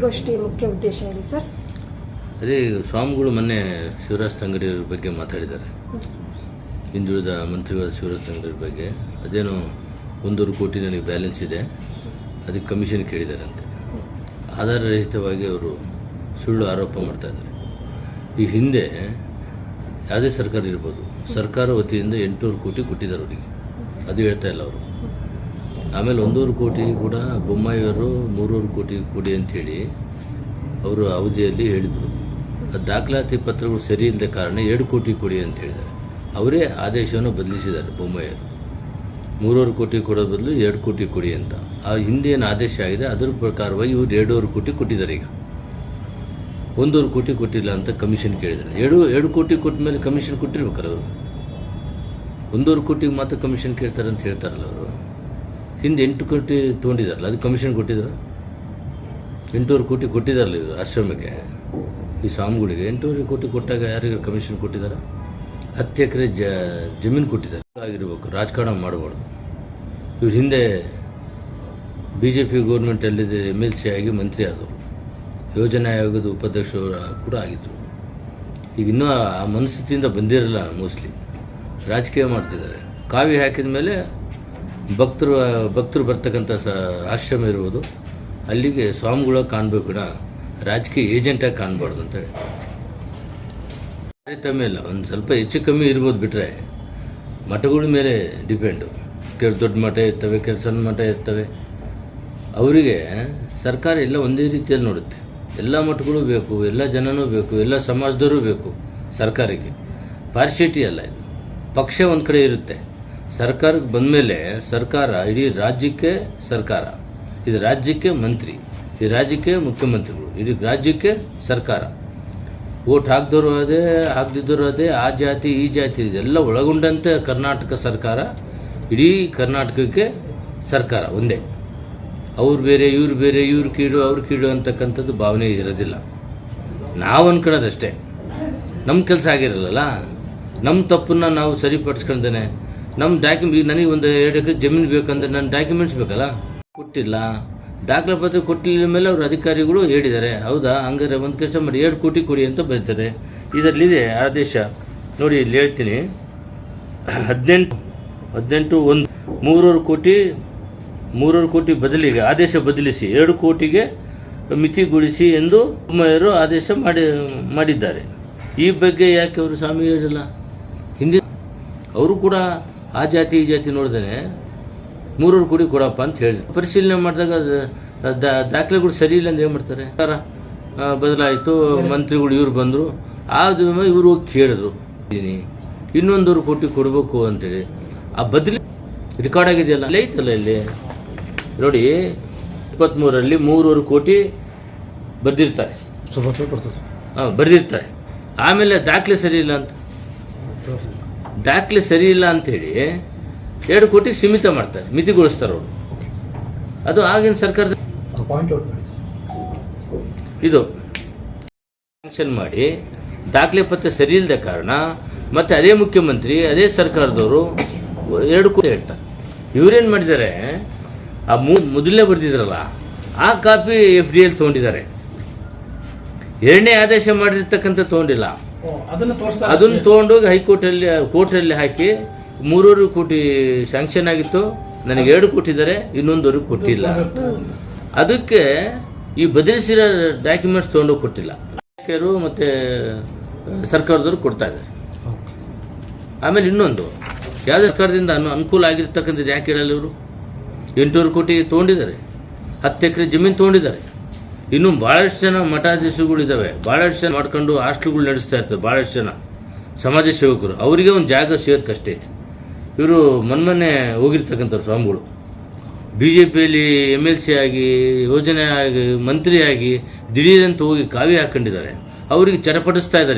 ಸುದ್ದಿಗೋಷ್ಠಿ ಮುಖ್ಯ ಉದ್ದೇಶ ಹೇಳಿ ಸರ್. ಅದೇ ಸ್ವಾಮಿಗಳು ಮೊನ್ನೆ ಶಿವರಾಜ್ ತಂಗಡಿಯವ್ರ ಬಗ್ಗೆ ಮಾತಾಡಿದ್ದಾರೆ. ಹಿಂದುಳಿದ ಮಂತ್ರಿಗಳ ಶಿವರಾಜ್ ತಂಗಡಿಯವ್ರ ಬಗ್ಗೆ. ಅದೇನೋ ಒಂದೂರು ಕೋಟಿ ನನಗೆ ಬ್ಯಾಲೆನ್ಸ್ ಇದೆ. ಅದಕ್ಕೆ ಕಮಿಷನ್ ಕೇಳಿದಾರಂತೆ. ಆಧಾರರಹಿತವಾಗಿ ಅವರು ಸುಳ್ಳು ಆರೋಪ ಮಾಡ್ತಾ ಇದ್ದಾರೆ. ಈ ಹಿಂದೆ ಯಾವುದೇ ಸರ್ಕಾರ ಇರ್ಬೋದು. ಸರ್ಕಾರ ವತಿಯಿಂದ ಎಂಟುನೂರು ಕೋಟಿ ಕೊಟ್ಟಿದ್ದಾರೆ ಅವರಿಗೆ. ಅದು ಹೇಳ್ತಾ ಇಲ್ಲ ಅವರು. ಆಮೇಲೆ ಒಂದೂವರೆ ಕೋಟಿ ಕೂಡ ಬೊಮ್ಮಾಯಿಯವರು ಮೂರೂವರೆ ಕೋಟಿ ಕೊಡಿ ಅಂಥೇಳಿ ಅವರು ಅವಧಿಯಲ್ಲಿ ಹೇಳಿದರು. ಆ ದಾಖಲಾತಿ ಪತ್ರಗಳು ಸರಿ ಇಲ್ಲದ ಕಾರಣ ಎರಡು ಕೋಟಿ ಕೊಡಿ ಅಂತ ಹೇಳಿದ್ದಾರೆ ಅವರೇ ಆದೇಶವನ್ನು ಬದಲಿಸಿದ್ದಾರೆ ಬೊಮ್ಮಾಯಿಯವರು. ಮೂರೂವರೆ ಕೋಟಿ ಕೊಡೋದು ಬದಲು ಎರಡು ಕೋಟಿ ಕೊಡಿ ಅಂತ. ಆ ಹಿಂದೇನು ಆದೇಶ ಆಗಿದೆ, ಅದರ ಪ್ರಕಾರವಾಗಿ ಇವರು ಎರಡೂವರೆ ಕೋಟಿ ಕೊಟ್ಟಿದ್ದಾರೆ ಈಗ. ಒಂದೂವರೆ ಕೋಟಿ ಕೊಟ್ಟಿಲ್ಲ ಅಂತ ಕಮಿಷನ್ ಕೇಳಿದ್ದಾರೆ. ಎರಡು ಎರಡು ಕೋಟಿ ಕೊಟ್ಟ ಮೇಲೆ ಕಮಿಷನ್ ಕೊಟ್ಟಿರ್ಬೇಕಲ್ಲ ಅವರು? ಒಂದೂವರೆ ಕೋಟಿಗೆ ಮಾತ್ರ ಕಮಿಷನ್ ಕೇಳ್ತಾರೆ ಅಂತ ಹೇಳ್ತಾರಲ್ಲ ಅವರು. ಹಿಂದೆ ಎಂಟು ಕೋಟಿ ತೊಗೊಂಡಿದ್ದಾರಲ್ಲ ಅದು ಕಮಿಷನ್ ಕೊಟ್ಟಿದ್ರು? ಎಂಟೂವರೆ ಕೋಟಿ ಕೊಟ್ಟಿದ್ದಾರಲ್ಲ ಇವರು ಆಶ್ರಮಕ್ಕೆ. ಈ ಸ್ವಾಮಿಗಳಿಗೆ ಎಂಟೂವರೆ ಕೋಟಿ ಕೊಟ್ಟಾಗ ಯಾರಿಗೂ ಕಮಿಷನ್ ಕೊಟ್ಟಿದ್ದಾರೆ ಹತ್ತು ಎಕರೆ ಜ, ಜಮೀನು ಕೊಟ್ಟಿದ್ದಾರೆ. ಆಗಿರ್ಬೇಕು, ರಾಜಕಾರಣ ಮಾಡಬಾರ್ದು. ಇವ್ರ ಹಿಂದೆ ಬಿ ಜೆ ಪಿ ಗೌರ್ಮೆಂಟಲ್ಲಿ ಎಂ ಎಲ್ ಸಿ ಆಗಿ ಮಂತ್ರಿ ಆದವರು. ಯೋಜನೆ ಆಯೋಗದ ಉಪಾಧ್ಯಕ್ಷರು ಕೂಡ ಆಗಿದ್ದರು ಈಗ ಇನ್ನೂ ಆ ಮನಸ್ಥಿತಿಯಿಂದ ಬಂದಿರಲ್ಲ ಮೋಸ್ಟ್ಲಿ ರಾಜಕೀಯ ಮಾಡ್ತಿದ್ದಾರೆ. ಕಾವಿ ಹಾಕಿದ ಮೇಲೆ ಭಕ್ತರು ಭಕ್ತರು ಬರ್ತಕ್ಕಂಥ ಸ ಆಶ್ರಮ ಇರುವುದು ಅಲ್ಲಿಗೆ ಸ್ವಾಮಿಗಳ ಕಾಣಬೇಕು ಕೂಡ. ರಾಜಕೀಯ ಏಜೆಂಟಾಗಿ ಕಾಣಬಾರ್ದು ಅಂತ ಹೇಳಿ. ತಾರತಮ್ಯ ಇಲ್ಲ. ಒಂದು ಸ್ವಲ್ಪ ಹೆಚ್ಚು ಕಮ್ಮಿ ಇರ್ಬೋದು ಬಿಟ್ಟರೆ ಮಠಗಳ ಮೇಲೆ ಡಿಪೆಂಡು. ಕೆಲ ದೊಡ್ಡ ಮಠ ಇರ್ತವೆ ಕೆಲ ಸಣ್ಣ ಮಠ ಇರ್ತವೆ. ಅವರಿಗೆ ಸರ್ಕಾರ ಎಲ್ಲ ಒಂದೇ ರೀತಿಯಲ್ಲಿ ನೋಡುತ್ತೆ. ಎಲ್ಲ ಮಠಗಳು ಬೇಕು, ಎಲ್ಲ ಜನನೂ ಬೇಕು, ಎಲ್ಲ ಸಮಾಜದವರು ಬೇಕು ಸರ್ಕಾರಕ್ಕೆ. ಪಾರ್ಶಿಟಿ ಅಲ್ಲ ಇದು. ಪಕ್ಷ ಒಂದು ಕಡೆ ಇರುತ್ತೆ. ಸರ್ಕಾರಕ್ಕೆ ಬಂದಮೇಲೆ ಸರ್ಕಾರ, ಇಡೀ ರಾಜ್ಯಕ್ಕೆ ಸರ್ಕಾರ. ಇದು ರಾಜ್ಯಕ್ಕೆ ಮಂತ್ರಿ, ಈ ರಾಜ್ಯಕ್ಕೆ ಮುಖ್ಯಮಂತ್ರಿಗಳು, ಇಡೀ ರಾಜ್ಯಕ್ಕೆ ಸರ್ಕಾರ. ಓಟ್ ಹಾಕ್ದವರು ಅದೇ, ಹಾಕ್ದಿದ್ದವರು ಅದೇ, ಆ ಜಾತಿ, ಈ ಜಾತಿ, ಇದೆಲ್ಲ ಒಳಗೊಂಡಂತೆ ಕರ್ನಾಟಕ ಸರ್ಕಾರ, ಇಡೀ ಕರ್ನಾಟಕಕ್ಕೆ ಸರ್ಕಾರ ಒಂದೇ. ಅವ್ರು ಬೇರೆ, ಇವ್ರು ಬೇರೆ, ಇವ್ರು ಕೀಡು, ಅವ್ರು ಕೀಡು ಅಂತಕ್ಕಂಥದ್ದು ಭಾವನೆ ಇರೋದಿಲ್ಲ. ನಾವು ಅನ್ಕೊಳ್ಳೋದಷ್ಟೇ. ನಮ್ಮ ಕೆಲಸ ಆಗಿರಲ್ಲ ನಮ್ಮ ತಪ್ಪನ್ನ ನಾವು ಸರಿಪಡಿಸ್ಕೊಂಡೇನೆ ನಮ್ಮ ಡಾಕ್ಯುಮೆಂಟ್ ನನಗೆ ಒಂದು ಎರಡು ಎಕರೆ ಜಮೀನು ಬೇಕಂದ್ರೆ ನನ್ನ ಡಾಕ್ಯುಮೆಂಟ್ಸ್ ಬೇಕಲ್ಲ? ಕೊಟ್ಟಿಲ್ಲ. ದಾಖಲೆ ಪತ್ರ ಕೊಟ್ಟಿಲ್ಲ ಮೇಲೆ ಅವರು ಅಧಿಕಾರಿಗಳು ಹೇಳಿದ್ದಾರೆ. ಹೌದಾ? ಹಂಗಾರೆ ಒಂದು ಕೆಲಸ ಮಾಡಿ ಎರಡು ಕೋಟಿ ಕೊಡಿ ಅಂತ ಬರೀತಾರೆ. ಇದರಲ್ಲಿದೆ ಆದೇಶ. ನೋಡಿ, ಇಲ್ಲಿ ಹೇಳ್ತೀನಿ. ಹದಿನೆಂಟು ಹದಿನೆಂಟು, ಒಂದು. ಮೂರೂವರೆ ಕೋಟಿ ಮೂರೂರು ಕೋಟಿ ಬದಲಿಗೆ ಆದೇಶ ಬದಲಿಸಿ, ಎರಡು ಕೋಟಿಗೆ ಮಿತಿಗೊಳಿಸಿ ಎಂದು ಮೇಯರು ಆದೇಶ ಮಾಡಿ, ಮಾಡಿದ್ದಾರೆ. ಈ ಬಗ್ಗೆ ಯಾಕೆ ಅವರು ಸ್ವಾಮಿ ಹೇಳಿಲ್ಲ? ಹಿಂದಿನ ಅವರು ಕೂಡ ಆ ಜಾತಿ ಈ ಜಾತಿ ನೋಡ್ದೇನೆ ಮೂರೂರು ಕೋಟಿ ಕೊಡಪ್ಪ ಅಂತ ಹೇಳಿದ್ರು. ಪರಿಶೀಲನೆ ಮಾಡಿದಾಗ ಅದು ದಾ- ದಾಖಲೆಗಳು ಸರಿ ಇಲ್ಲ ಅಂದ್ರೆ ಏನು ಮಾಡ್ತಾರೆ? ಸರ್ ಬದಲಾಯಿತು ಮಂತ್ರಿಗಳು ಇವ್ರು ಬಂದರು. ಆದ ಇವರು ಹೋಗಿ ಕೇಳಿದ್ರು. ಇನ್ನೊಂದೂರು ಕೋಟಿ ಕೊಡಬೇಕು ಅಂತೇಳಿ. ಆ ಬದಲಿ ರೆಕಾರ್ಡ್ ಆಗಿದೆಯಲ್ಲ ಅಲ್ಲೇ ಐತಲ್ಲ ಇಲ್ಲಿ? ನೋಡಿ ಇಪ್ಪತ್ತ್ಮೂರರಲ್ಲಿ ಮೂರೂರು ಕೋಟಿ ಬರೆದಿರ್ತಾರೆ. ಹಾಂ ಬರೆದಿರ್ತಾರೆ. ಆಮೇಲೆ ದಾಖಲೆ ಸರಿ ಇಲ್ಲ ಅಂತ. ದಾಖಲೆ ಸರಿ ಇಲ್ಲ ಅಂಥೇಳಿ ಎರಡು ಕೋಟಿ ಸೀಮಿತ ಮಾಡ್ತಾರೆ ಮಿತಿಗೊಳಿಸ್ತಾರೆ ಅವರು. ಅದು ಆಗಿನ ಸರ್ಕಾರದ ಇದು ಸ್ಯಾಂಕ್ಷನ್ ಮಾಡಿ ದಾಖಲೆ ಪತ್ರ ಸರಿ ಇಲ್ಲದ ಕಾರಣ ಮತ್ತೆ ಅದೇ ಮುಖ್ಯಮಂತ್ರಿ ಅದೇ ಸರ್ಕಾರದವರು ಎರಡು ಕೋಟಿ ಹೇಳ್ತಾರೆ. ಇವರೇನು ಮಾಡಿದ್ದಾರೆ? ಆ ಮೊದಲೇ ಮೊದಲನೇ ಬರೆದಿದ್ರಲ್ಲ ಆ ಕಾಪಿ ಎಫ್ ಡಿ ಎಲ್ ತೊಗೊಂಡಿದ್ದಾರೆ. ಎರಡನೇ ಆದೇಶ ಮಾಡಿರ್ತಕ್ಕಂಥ ತೊಗೊಂಡಿಲ್ಲ. ಅದನ್ನ ಹೋಗಿ ಹೈಕೋರ್ಟ್ ತೊಗೊಂಡೋಗಿ ಹೈಕೋರ್ಟಲ್ಲಿ ಕೋರ್ಟಲ್ಲಿ ಹಾಕಿ ಮೂರೂರು ಕೋಟಿ ಸ್ಯಾಂಕ್ಷನ್ ಆಗಿತ್ತು. ನನಗೆ ಎರಡು ಕೊಟ್ಟಿದ್ದಾರೆ ಇನ್ನೊಂದವರೆಗೆ ಕೊಟ್ಟಿಲ್ಲ. ಅದಕ್ಕೆ ಈ ಬದಲಿಸಿರೋ ಡಾಕ್ಯುಮೆಂಟ್ಸ್ ತೊಗೊಂಡೋಗಿ ಕೊಟ್ಟಿಲ್ಲ. ನಾಯಕರು ಮತ್ತೆ ಸರ್ಕಾರದವರು ಕೊಡ್ತಾ ಇದ್ದಾರೆ. ಆಮೇಲೆ ಇನ್ನೊಂದು ಯಾವ ಸರ್ಕಾರದಿಂದ ಅನು ಅನುಕೂಲ ಆಗಿರ್ತಕ್ಕಂಥದ್ದು ಯಾಕೆ ಹೇಳಲ್ಲ ಇವರು? ಎಂಟೂರು ಕೋಟಿ ತೊಗೊಂಡಿದ್ದಾರೆ. ಹತ್ತು ಎಕರೆ ಜಮೀನು ತೊಗೊಂಡಿದ್ದಾರೆ. ಇನ್ನು ಭಾಳಷ್ಟು ಜನ ಮಠಾಧೀಶಗಳಿದ್ದಾವೆ ಭಾಳಷ್ಟು ಜನ ಮಾಡ್ಕೊಂಡು ಹಾಸ್ಟೆಲ್ಗಳು ನಡೆಸ್ತಾ ಇರ್ತಾರೆ ಭಾಳಷ್ಟು ಜನ. ಸಮಾಜ ಸೇವಕರು. ಅವರಿಗೆ ಒಂದು ಜಾಗ ಸಿಗೋದು ಕಷ್ಟ ಐತೆ ಇವರು ಮೊನ್ನೆ ಹೋಗಿರ್ತಕ್ಕಂಥವ್ರು ಸ್ವಾಮಿಗಳು. ಬಿ ಜೆ ಪಿಯಲ್ಲಿ ಎಂ ಎಲ್ ಸಿ ಆಗಿ ಯೋಜನೆ ಆಗಿ ಮಂತ್ರಿ ಆಗಿ ದಿಢೀರಂತ ಹೋಗಿ ಕಾವಿ ಹಾಕೊಂಡಿದ್ದಾರೆ. ಅವರಿಗೆ ಚರಪಡಿಸ್ತಾ ಇದ್ದಾರೆ.